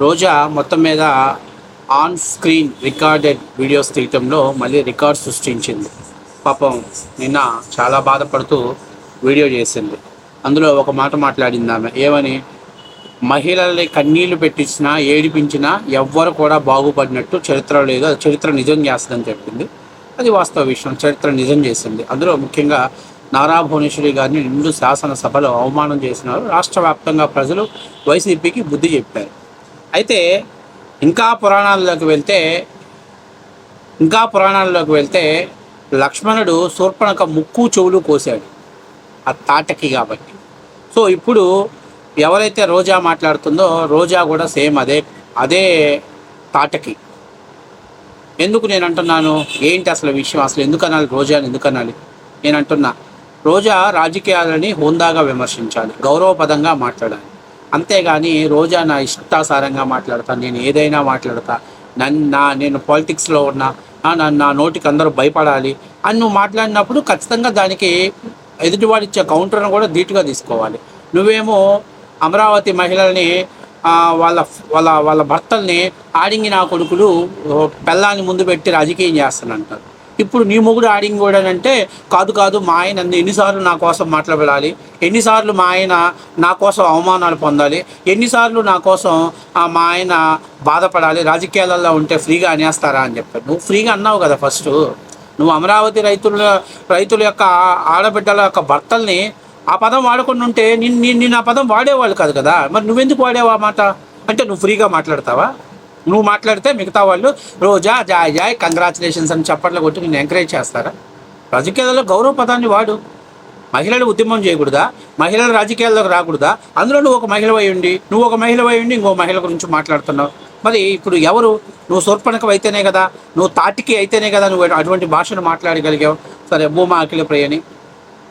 రోజా మొత్తం మీద on screen recorded videos తీయటంలో మళ్ళీ రికార్డ్ సృష్టించింది. పాపం నిన్న చాలా బాధపడుతూ వీడియో చేసింది. అందులో ఒక మాట మాట్లాడింది ఆమె. ఏమని? మహిళల్ని కన్నీళ్ళు పెట్టించినా ఏడిపించినా ఎవ్వరు కూడా బాగుపడినట్టు చరిత్ర లేదు. అది చరిత్ర నిజం చేస్తుందని చెప్పింది. అది వాస్తవ విషయం. చరిత్ర నిజం చేసింది. అందులో ముఖ్యంగా నారా భువనేశ్వరి గారిని నిండు శాసనసభలో అవమానం చేసినారు. రాష్ట్ర వ్యాప్తంగా ప్రజలు వైసీపీకి బుద్ధి చెప్పారు. అయితే ఇంకా పురాణాల్లోకి వెళ్తే ఇంకా పురాణాల్లోకి వెళ్తే లక్ష్మణుడు శూర్పణక ముక్కు చెవులు కోసాడు ఆ తాటకి కాబట్టి. సో ఇప్పుడు ఎవరైతే రోజా మాట్లాడుతుందో రోజా కూడా సేమ్ అదే అదే తాటకి. ఎందుకు నేను అంటున్నాను? ఏంటి అసలు విషయం? అసలు ఎందుకు అనాలి? రోజాని ఎందుకు అనాలి? నేను అంటున్నా రోజా రాజకీయాలని హోందాగా విమర్శించాలి గౌరవపదంగా మాట్లాడాలి. అంతేగాని రోజా నా ఇష్టాసారంగా మాట్లాడతాను నేను ఏదైనా మాట్లాడతా. నన్ను నా నేను పాలిటిక్స్లో ఉన్నా నన్ను నా నోటికి అందరూ భయపడాలి అని నువ్వు మాట్లాడినప్పుడు ఖచ్చితంగా దానికి ఎదుటివాడు ఇచ్చే కౌంటర్ను కూడా ధీటుగా తీసుకోవాలి. నువ్వేమో అమరావతి మహిళల్ని వాళ్ళ వాళ్ళ వాళ్ళ భర్తల్ని ఆడింగి నా కొడుకులు పెళ్ళాన్ని ముందు పెట్టి రాజకీయం చేస్తానంటారు. ఇప్పుడు నీ మొగుడు ఆడింగ్ కూడా అంటే కాదు కాదు మా ఆయన నన్ను ఎన్నిసార్లు నా కోసం మాట్లాడాలి ఎన్నిసార్లు మా ఆయన నా కోసం అవమానాలు పొందాలి ఎన్నిసార్లు నా కోసం మా ఆయన బాధపడాలి రాజకీయాలలో ఉంటే ఫ్రీగా అనేస్తారా అని చెప్పారు నువ్వు ఫ్రీగా అన్నావు కదా ఫస్ట్. నువ్వు అమరావతి రైతుల రైతుల యొక్క ఆడబిడ్డల యొక్క భర్తల్ని ఆ పదం వాడకుండా ఉంటే నిన్ను నిన్ను నేను ఆ పదం వాడేవాళ్ళు కాదు కదా. మరి నువ్వెందుకు వాడేవా మాట? అంటే నువ్వు ఫ్రీగా మాట్లాడతావా? నువ్వు మాట్లాడితే మిగతా వాళ్ళు రోజా జాయ్ జాయ్ కంగ్రాచులేషన్స్ అని చప్పట్లు కొట్టి నేను ఎంకరేజ్ చేస్తారా? రాజకీయాలలో గౌరవ పదాన్ని వాడు. మహిళలు ఉద్యమం చేయకూడదా? మహిళలు రాజకీయాల్లోకి రాకూడదా? అందులో నువ్వు ఒక మహిళ ఉండి నువ్వు ఒక మహిళ ఉండి ఇంకో మహిళ గురించి మాట్లాడుతున్నావు. మరి ఇప్పుడు ఎవరు? నువ్వు సోర్పణకం అయితేనే కదా నువ్వు తాటికి అయితేనే కదా నువ్వు అటువంటి భాషను మాట్లాడగలిగావు. సరే భూమా అఖిల ప్రియని.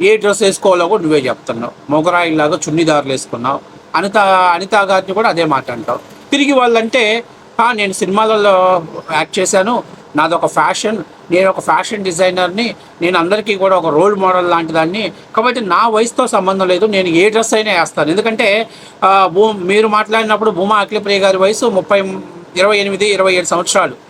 ఏ డ్రెస్ వేసుకోవాలో కూడా నువ్వే చెప్తున్నావు. మొగరాయిలాగా చున్నీదారులు వేసుకున్నావు. అనిత అనిత గారిని కూడా అదే మాట అంటావు. తిరిగి వాళ్ళంటే నేను సినిమాలలో యాక్ట్ చేశాను. నాది ఒక ఫ్యాషన్. నేను ఒక ఫ్యాషన్ డిజైనర్ని. నేను అందరికీ కూడా ఒక రోల్ మోడల్ లాంటి దాన్ని. కాబట్టి నా వయసుతో సంబంధం లేదు. నేను ఏ డ్రెస్ అయినా వేస్తాను. ఎందుకంటే భూ మీరు మాట్లాడినప్పుడు భూమా అఖిలప్రియ గారి వయసు ముప్పై ఇరవై ఎనిమిది ఇరవై ఏడు సంవత్సరాలు.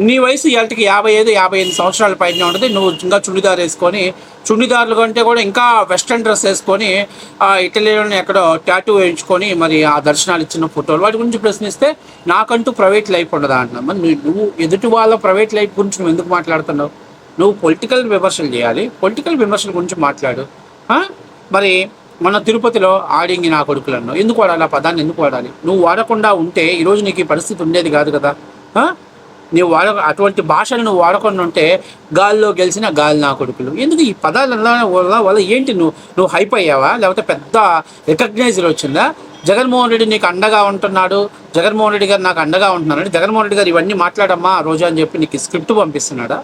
నీ వయసు ఇవాళకి యాభై ఐదు యాభై ఐదు సంవత్సరాల పైన ఉంటుంది. నువ్వు ఇంకా చుడిదార్ వేసుకొని చుడిదార్లు కంటే కూడా ఇంకా వెస్ట్రన్ డ్రెస్ వేసుకొని ఆ ఇటలీలోనే ఎక్కడో టాటూ వేయించుకొని మరి ఆ దర్శనాలు ఇచ్చిన ఫోటోలు. వాటి గురించి ప్రశ్నిస్తే నాకంటూ ప్రైవేట్ లైఫ్ ఉండదా అంటున్నా. మరి నువ్వు- నువ్వు ఎదుటి వాళ్ళ ప్రైవేట్ లైఫ్ గురించి నువ్వు ఎందుకు మాట్లాడుతున్నావు? నువ్వు పొలిటికల్ విమర్శలు చేయాలి. పొలిటికల్ విమర్శల గురించి మాట్లాడు. మరి మన తిరుపతిలో ఆడింగి నా కొడుకులు అన్నావు ఎందుకు వాడాలి? ఆ పదాన్ని ఎందుకు వాడాలి? నువ్వు వాడకుండా ఉంటే ఈరోజు నీకు ఈ పరిస్థితి ఉండేది కాదు కదా. ఆ? నువ్వు వాడ అటువంటి భాషలు నువ్వు వాడకుండా ఉంటే గాల్లో గెలిచిన గాలి నా కొడుకులు. ఎందుకు ఈ పదాల వల్ల వల్ల ఏంటి నువ్వు నువ్వు హైప్ అయ్యావా? లేకపోతే పెద్ద రికగ్నైజర్ వచ్చిందా? జగన్మోహన్ రెడ్డి నీకు అండగా ఉంటున్నాడు. జగన్మోహన్ రెడ్డి గారు నాకు అండగా ఉంటున్నాడు జగన్మోహన్ రెడ్డి గారు ఇవన్నీ మాట్లాడమ్మా రోజా అని చెప్పి నీకు స్క్రిప్ట్ పంపిస్తున్నాడా?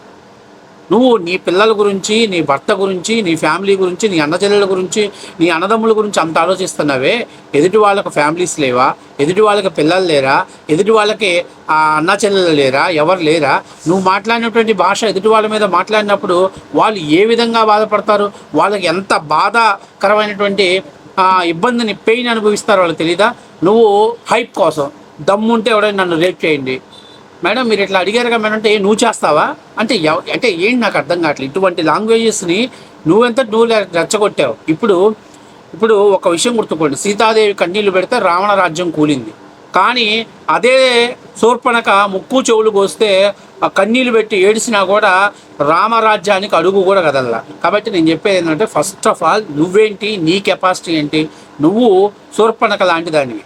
నువ్వు నీ పిల్లల గురించి నీ భర్త గురించి నీ ఫ్యామిలీ గురించి నీ అన్నచెల్లెల గురించి నీ అన్నదమ్ముల గురించి అంత ఆలోచిస్తున్నావే? ఎదుటి వాళ్ళకి ఫ్యామిలీస్ లేవా? ఎదుటి వాళ్ళకి పిల్లలు లేరా? ఎదుటి వాళ్ళకి ఆ అన్న చెల్లెలు లేరా? ఎవరు లేరా? నువ్వు మాట్లాడినటువంటి భాష ఎదుటి వాళ్ళ మీద మాట్లాడినప్పుడు వాళ్ళు ఏ విధంగా బాధపడతారు? వాళ్ళకి ఎంత బాధాకరమైనటువంటి ఇబ్బందిని పెయిన్ అనుభవిస్తారో వాళ్ళకి తెలీదా? నువ్వు హైప్ కోసం దమ్ముంటే ఎవడైనా నన్ను రేప్ చేయండి. మేడం మీరు ఇట్లా అడిగారుగా మేడం అంటే నువ్వు చేస్తావా? అంటే ఎవ- అంటే ఏంటి నాకు అర్థం కావట్లేదు ఇటువంటి లాంగ్వేజెస్ని నువ్వెంత నువ్వు రెచ్చగొట్టావు? ఇప్పుడు ఇప్పుడు ఒక విషయం గుర్తుకోండి. సీతాదేవి కన్నీళ్ళు పెడితే రావణ రాజ్యం కూలింది. కానీ అదే శూర్పణక ముక్కు చెవులు కోస్తే ఆ కన్నీళ్ళు పెట్టి ఏడిసినా కూడా రామరాజ్యానికి అడుగు కూడా కదల్లా. కాబట్టి నేను చెప్పేది ఏంటంటే ఫస్ట్ ఆఫ్ ఆల్ నువ్వేంటి? నీ కెపాసిటీ ఏంటి? నువ్వు శూర్పణక లాంటి దానివి.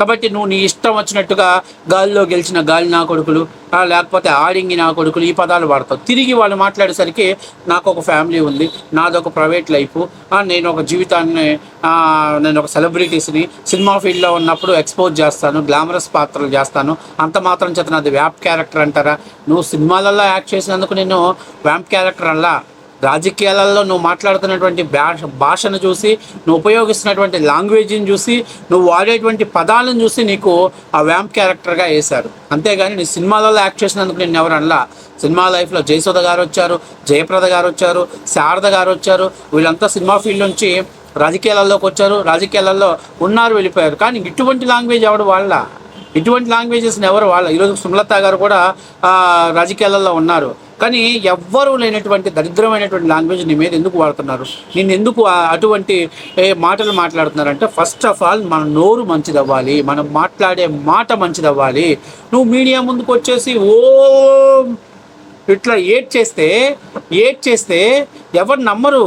కాబట్టి నువ్వు నీ ఇష్టం వచ్చినట్టుగా గాలిలో గెలిచిన గాలి నా కొడుకులు లేకపోతే ఆడింగి నా కొడుకులు ఈ పదాలు వాడతావు. తిరిగి వాళ్ళు మాట్లాడేసరికి నాకు ఒక ఫ్యామిలీ ఉంది నాదొక ప్రైవేట్ లైఫ్ నేను ఒక జీవితాన్ని నేను ఒక సెలబ్రిటీస్ని సినిమా ఫీల్డ్లో ఉన్నప్పుడు ఎక్స్పోజ్ చేస్తాను గ్లామరస్ పాత్రలు చేస్తాను. అంత మాత్రం చేత నాది వ్యాప్ క్యారెక్టర్ అంటారా? నువ్వు సినిమాలలో యాక్ట్ చేసినందుకు నేను వ్యాంప్ క్యారెక్టర్ అలా రాజకీయాలలో నువ్వు మాట్లాడుతున్నటువంటి భాష భాషను చూసి నువ్వు ఉపయోగిస్తున్నటువంటి లాంగ్వేజ్ని చూసి నువ్వు వాడేటువంటి పదాలను చూసి నీకు ఆ వ్యాంప్ క్యారెక్టర్గా వేశారు. అంతేగాని నీ సినిమాలలో యాక్ట్ చేసినందుకు నేను ఎవరు అనలా? సినిమా లైఫ్లో జయసుధ గారు వచ్చారు జయప్రద గారు వచ్చారు శారద గారు వచ్చారు వీళ్ళంతా సినిమా ఫీల్డ్ నుంచి రాజకీయాలలోకి వచ్చారు రాజకీయాలలో ఉన్నారు వెళ్ళిపోయారు. కానీ ఇటువంటి లాంగ్వేజ్ ఎవడు వాళ్ళ? ఇటువంటి లాంగ్వేజెస్ని ఎవరు వాళ్ళ? ఈరోజు సుమలత గారు కూడా రాజకీయాలలో ఉన్నారు. కానీ ఎవ్వరూ లేనటువంటి దరిద్రమైనటువంటి లాంగ్వేజ్ నీ మీద ఎందుకు వాడుతున్నారు? నేను ఎందుకు అటువంటి మాటలు మాట్లాడుతున్నారంటే ఫస్ట్ ఆఫ్ ఆల్ మన నోరు మంచిదవ్వాలి మనం మాట్లాడే మాట మంచిదవ్వాలి. నువ్వు మీడియా ముందుకు వచ్చేసి ఓ ఇట్లా ఏడ్ చేస్తే ఏడ్ చేస్తే ఎవరు నమ్మరు.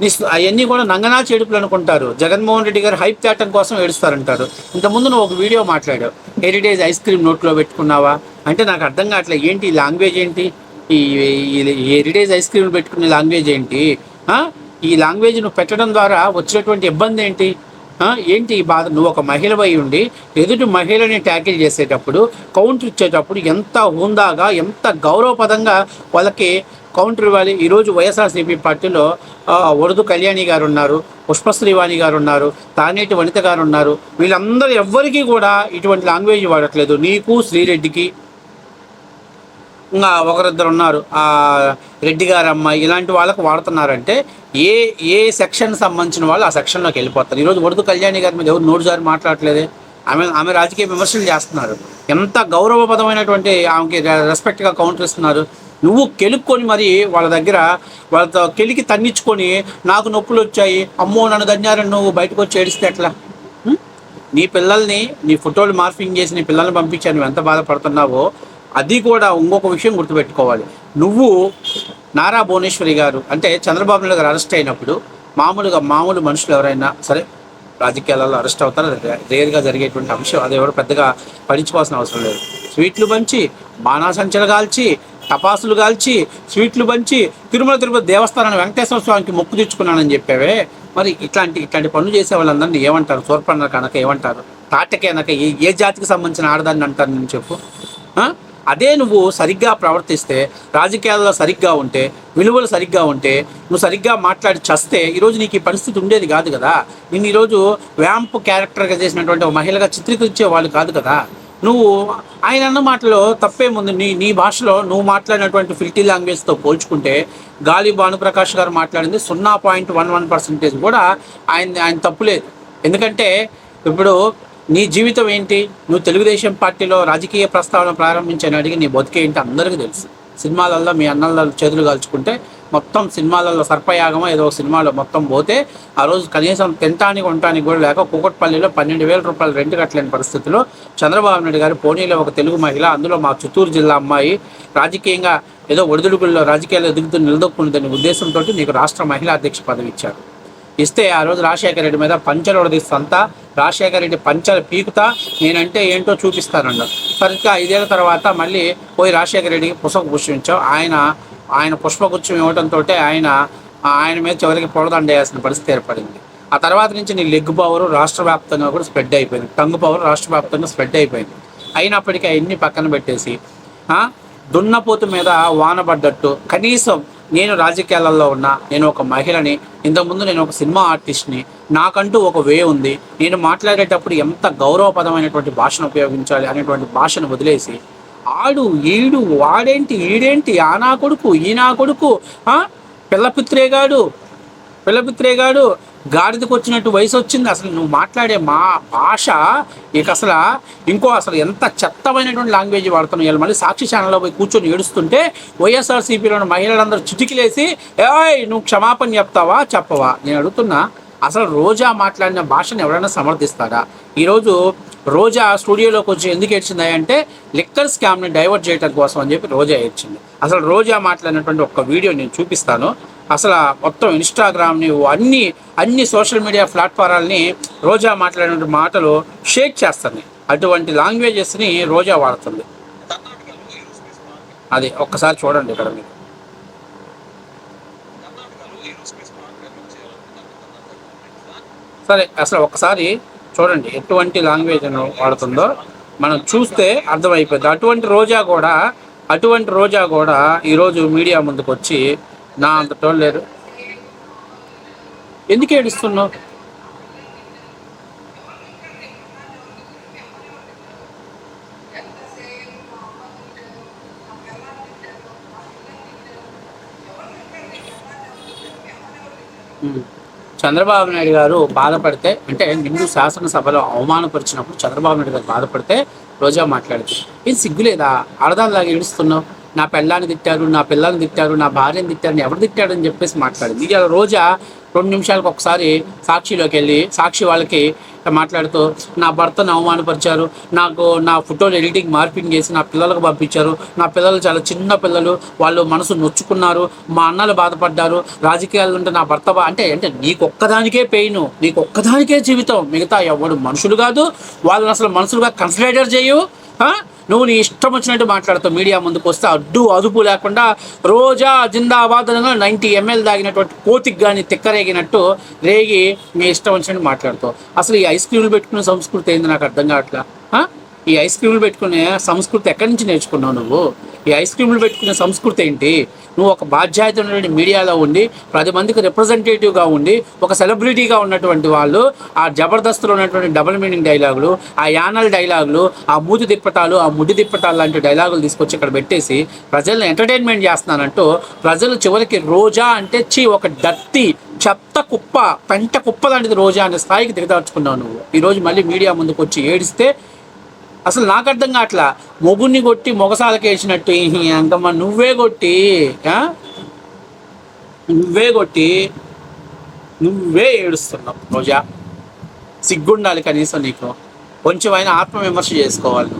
నీ అవన్నీ కూడా నంగనా చెడుపులు అనుకుంటారు. జగన్మోహన్ రెడ్డి గారు హైప్ తేటం కోసం ఏడుస్తారంటారు. ఇంతకుముందు నువ్వు ఒక వీడియో మాట్లాడావు. హెరిటేజ్ ఐస్ క్రీమ్ నోట్లో పెట్టుకున్నావా? అంటే నాకు అర్థం కావట్లేదు. ఏంటి ఈ లాంగ్వేజ్ ఏంటి? ఈ హెరిటేజ్ ఐస్ క్రీమ్లు పెట్టుకునే లాంగ్వేజ్ ఏంటి? ఈ లాంగ్వేజ్ నువ్వు పెట్టడం ద్వారా వచ్చినటువంటి ఇబ్బంది ఏంటి? ఏంటి ఈ బాధ? నువ్వు ఒక మహిళవై ఉండి ఎదుటి మహిళని ట్యాకిల్ చేసేటప్పుడు కౌంటర్ ఇచ్చేటప్పుడు ఎంత హుందాగా ఎంత గౌరవపదంగా వాళ్ళకి కౌంటర్ ఇవ్వాలి. ఈరోజు వైఎస్ఆర్సీపీ పార్టీలో ఆ, వరదు కళ్యాణి గారు ఉన్నారు పుష్పశ్రీవాణి గారు ఉన్నారు తానేటి వనిత గారు ఉన్నారు. వీళ్ళందరూ ఎవ్వరికీ కూడా ఇటువంటి లాంగ్వేజ్ వాడట్లేదు. నీకు శ్రీరెడ్డికి ఇంకా ఒకరిద్దరు ఉన్నారు రెడ్డి గారు అమ్మాయి ఇలాంటి వాళ్ళకు వాడుతున్నారంటే ఏ ఏ సెక్షన్ సంబంధించిన వాళ్ళు ఆ సెక్షన్లోకి వెళ్ళిపోతారు. ఈరోజు వరదు కళ్యాణి గారి మీద ఎవరు నోటు జారి మాట్లాడట్లేదే? ఆమె ఆమె రాజకీయ విమర్శలు చేస్తున్నారు. ఎంత గౌరవపదమైనటువంటి ఆమెకి రెస్పెక్ట్గా కౌంటర్ ఇస్తున్నారు. నువ్వు కెలుక్కొని మరి వాళ్ళ దగ్గర వాళ్ళతో కెలికి తన్నించుకొని నాకు నొప్పులు వచ్చాయి. అమ్మో నన్ను దన్యారని నువ్వు బయటకు వచ్చి ఏడిస్తే ఎట్లా? నీ పిల్లల్ని నీ ఫోటోలు మార్ఫింగ్ చేసి నీ పిల్లల్ని పంపించాను. నువ్వు ఎంత బాధపడుతున్నావో అది కూడా ఇంకొక విషయం గుర్తుపెట్టుకోవాలి. నువ్వు నారా భువనేశ్వరి గారు అంటే చంద్రబాబు నాయుడు గారు అరెస్ట్ అయినప్పుడు మామూలుగా మామూలు మనుషులు ఎవరైనా సరే రాజకీయాలలో అరెస్ట్ అవుతారు? అది రేర్గా జరిగేటువంటి అంశం అది ఎవరు పెద్దగా పడించుకోవాల్సిన అవసరం లేదు. స్వీట్లు పంచి బాణాసంచలు కాల్చి టపాసులు కాల్చి స్వీట్లు పంచి తిరుమల తిరుపతి దేవస్థానాన్ని వెంకటేశ్వర స్వామికి మొక్కు తెచ్చుకున్నానని చెప్పావే. మరి ఇట్లాంటి ఇట్లాంటి పనులు చేసే వాళ్ళందరినీ ఏమంటారు? సోర్పన్న కనుక ఏమంటారు? తాటకే అనక ఏ ఏ జాతికి సంబంధించిన ఆడదాన్ని అంటారు నేను చెప్పు. అదే నువ్వు సరిగ్గా ప్రవర్తిస్తే రాజకీయాల్లో సరిగ్గా ఉంటే విలువలు సరిగ్గా ఉంటే నువ్వు సరిగ్గా మాట్లాడి చస్తే ఈరోజు నీకు ఈ పరిస్థితి ఉండేది కాదు కదా. నిన్ను ఈరోజు వ్యాంప్ క్యారెక్టర్గా చేసినటువంటి ఒక మహిళగా చిత్రీకరించే వాళ్ళు కాదు కదా. నువ్వు ఆయన అన్న మాటలో తప్పేముంది నీ నీ భాషలో నువ్వు మాట్లాడినటువంటి ఫిల్టీ లాంగ్వేజ్తో పోల్చుకుంటే గాలి భానుప్రకాష్ గారు మాట్లాడింది సున్నా పాయింట్ వన్ వన్ పర్సెంటేజ్ కూడా ఆయన ఆయన తప్పులేదు ఎందుకంటే ఇప్పుడు నీ జీవితం ఏంటి? నువ్వు తెలుగుదేశం పార్టీలో రాజకీయ ప్రస్తావన ప్రారంభించని అడిగి నీ బతికేంటి అందరికీ తెలుసు. సినిమాలలో మీ అన్నల చేతులు కాల్చుకుంటే మొత్తం సినిమాలలో సర్పయాగమో ఏదో ఒక సినిమాలో మొత్తం పోతే ఆ రోజు కనీసం తినటానికి ఉండటానికి కూడా లేక కూకట్పల్లిలో పన్నెండు వేల రూపాయలు రెంట్ కట్టలేని పరిస్థితిలో చంద్రబాబు నాయుడు గారు పోనీలో ఒక తెలుగు మహిళ అందులో మా చిత్తూరు జిల్లా అమ్మాయి రాజకీయంగా ఏదో ఒడిదుడుకుల్లో రాజకీయాల్లో ఎదుగుతూ నిలదొక్కున్నదనే ఉద్దేశంతో నీకు రాష్ట్ర మహిళా అధ్యక్ష పదవి ఇచ్చారు. ఇస్తే ఆ రోజు రాజశేఖర రెడ్డి మీద పంచలు ఉడదీస్తంతా రాజశేఖర రెడ్డి పంచలు పీకుతా నేనంటే ఏంటో చూపిస్తానండి సరిగ్గా ఐదేళ్ళ తర్వాత మళ్ళీ పోయి రాజశేఖర రెడ్డికి పుష్ప పుష్పించావు. ఆయన ఆయన పుష్పగుచ్చం ఇవ్వడంతో ఆయన ఆయన మీద చివరికి పొడదండ వేయాల్సిన పరిస్థితి ఏర్పడింది. ఆ తర్వాత నుంచి నీ లెగ్ పవర్ రాష్ట్ర వ్యాప్తంగా కూడా స్ప్రెడ్ అయిపోయింది. టంగ్ పవర్ రాష్ట్ర వ్యాప్తంగా స్ప్రెడ్ అయిపోయింది. అయినప్పటికీ అవన్నీ పక్కన పెట్టేసి దున్నపోతు మీద వాన పడ్డట్టు కనీసం నేను రాజకీయాలలో ఉన్నా నేను ఒక మహిళని ఇంతకుముందు నేను ఒక సినిమా ఆర్టిస్ట్ని నాకంటూ ఒక వే ఉంది. నేను మాట్లాడేటప్పుడు ఎంత గౌరవపదమైనటువంటి భాషను ఉపయోగించాలి అనేటువంటి భాషను వదిలేసి ఆడు ఈడు వాడేంటి ఈడేంటి ఆ నా కొడుకు ఈ నా కొడుకు పిల్లపిత్రేగాడు పిల్లపుత్రేగాడు పిల్లపుత్రేగాడు గాడిదకు వచ్చినట్టు వయసు వచ్చింది. అసలు నువ్వు మాట్లాడే మా భాష ఇక అసలు ఇంకో అసలు ఎంత చెత్తమైనటువంటి లాంగ్వేజ్ వాడుతున్నావు. వీళ్ళు మళ్ళీ సాక్షి ఛానల్లో పోయి కూర్చొని ఏడుస్తుంటే వైఎస్ఆర్సీపీలోని మహిళలందరూ చిటికిలేసి ఏయ్ నువ్వు క్షమాపణ చెప్తావా చెప్పవా? నేను అడుగుతున్నా అసలు రోజా మాట్లాడిన భాషను ఎవరైనా సమర్థిస్తారా? ఈరోజు రోజా స్టూడియోలోకి వచ్చి ఎందుకు ఏడ్చింది అంటే లిక్కర్ స్కామ్ని డైవర్ట్ చేయడం కోసం అని చెప్పి రోజా ఏడ్చింది. అసలు రోజా మాట్లాడినటువంటి ఒక వీడియో నేను చూపిస్తాను. అసలు మొత్తం ఇన్స్టాగ్రామ్ని అన్ని అన్ని సోషల్ మీడియా ప్లాట్ఫారాలని రోజా మాట్లాడిన మాటలు షేక్ చేస్తుంది. అటువంటి లాంగ్వేజెస్ని రోజా వాడుతుంది. అది ఒక్కసారి చూడండి ఇక్కడ మీరు. సరే అసలు ఒకసారి చూడండి ఎటువంటి లాంగ్వేజ్ వాడుతుందో. మనం చూస్తే అర్థమైపోతుంది అటువంటి రోజా కూడా అటువంటి రోజా కూడా ఈరోజు మీడియా ముందుకు వచ్చి నా అంతటో లేరు. ఎందుకు ఏడుస్తున్నావు? చంద్రబాబు నాయుడు గారు బాధపడితే అంటే నిండు శాసనసభలో అవమానపరిచినప్పుడు చంద్రబాబు నాయుడు గారు బాధపడితే రోజా మాట్లాడింది ఏం సిగ్గులేదా? ఆడదానిలాగా ఏడుస్తున్నావు? నా పిల్లాన్ని తిట్టారు నా పిల్లల్ని తిట్టారు నా భార్యని తిట్టారు ఎవరు తిట్టాడు అని చెప్పేసి మాట్లాడింది ఇది రోజా రెండు నిమిషాలకు ఒకసారి సాక్షిలోకి వెళ్ళి సాక్షి వాళ్ళకి మాట్లాడుతూ నా భర్తను అవమానపరిచారు నాకు నా ఫోటోలు ఎడిటింగ్ మార్పింగ్ చేసి నా పిల్లలకు పంపించారు నా పిల్లలు చాలా చిన్న పిల్లలు వాళ్ళు మనసు నొచ్చుకున్నారు మా అన్నలు బాధపడ్డారు రాజకీయాలు ఉంటే నా భర్త అంటే అంటే నీకు ఒక్కదానికే పెయిన్ నీకు ఒక్కదానికే జీవితం మిగతా ఎవడు మనుషులు కాదు వాళ్ళని అసలు మనుషులుగా కన్సిడర్ చేయు నువ్వు నీ ఇష్టం వచ్చినట్టు మాట్లాడతావు. మీడియా ముందుకు వస్తే అడ్డు అదుపు లేకుండా రోజా జిందాబాద్ నైంటీ ఎంఎల్ దాగినటువంటి కోతికి కానీ తిక్కరేగినట్టు రేగి నీ ఇష్టం వచ్చినట్టు మాట్లాడతావు. అసలు ఈ ఐస్ క్రీములు పెట్టుకునే సంస్కృతి ఏంది నాకు అర్థం కావట్లా? ఈ ఐస్ క్రీములు పెట్టుకునే సంస్కృతి ఎక్కడి నుంచి నేర్చుకున్నావు నువ్వు? ఈ ఐస్ క్రీములు పెట్టుకునే సంస్కృతి ఏంటి? నువ్వు ఒక బాధ్యత ఉన్నటువంటి మీడియాలో ఉండి పది మందికి రిప్రజెంటేటివ్గా ఉండి ఒక సెలబ్రిటీగా ఉన్నటువంటి వాళ్ళు ఆ జబర్దస్త్లో ఉన్నటువంటి డబుల్ మీనింగ్ డైలాగులు ఆ యానల్ డైలాగులు ఆ మూతి దిప్పటాలు ఆ ముడి దిప్పటాలు లాంటి డైలాగులు తీసుకొచ్చి ఇక్కడ పెట్టేసి ప్రజల్ని ఎంటర్టైన్మెంట్ చేస్తున్నానంటూ ప్రజలు చివరికి రోజా అంటే చీ ఒక డత్తి చెత్త కుప్ప పెంట కుప్ప లాంటిది రోజా అనే స్థాయికి దిగదార్చుకున్నావు నువ్వు. ఈరోజు మళ్ళీ మీడియా ముందుకు వచ్చి ఏడిస్తే అసలు నాకు అర్థం కావట్లా? మొగుడిని కొట్టి మొగసాలకేసినట్టు అంకమ్మ నువ్వే కొట్టి నువ్వే కొట్టి నువ్వే ఏడుస్తున్నావు రోజా. సిగ్గుండాలి కనీసం నీకు. కొంచెమైనా ఆత్మవిమర్శ చేసుకోవాలి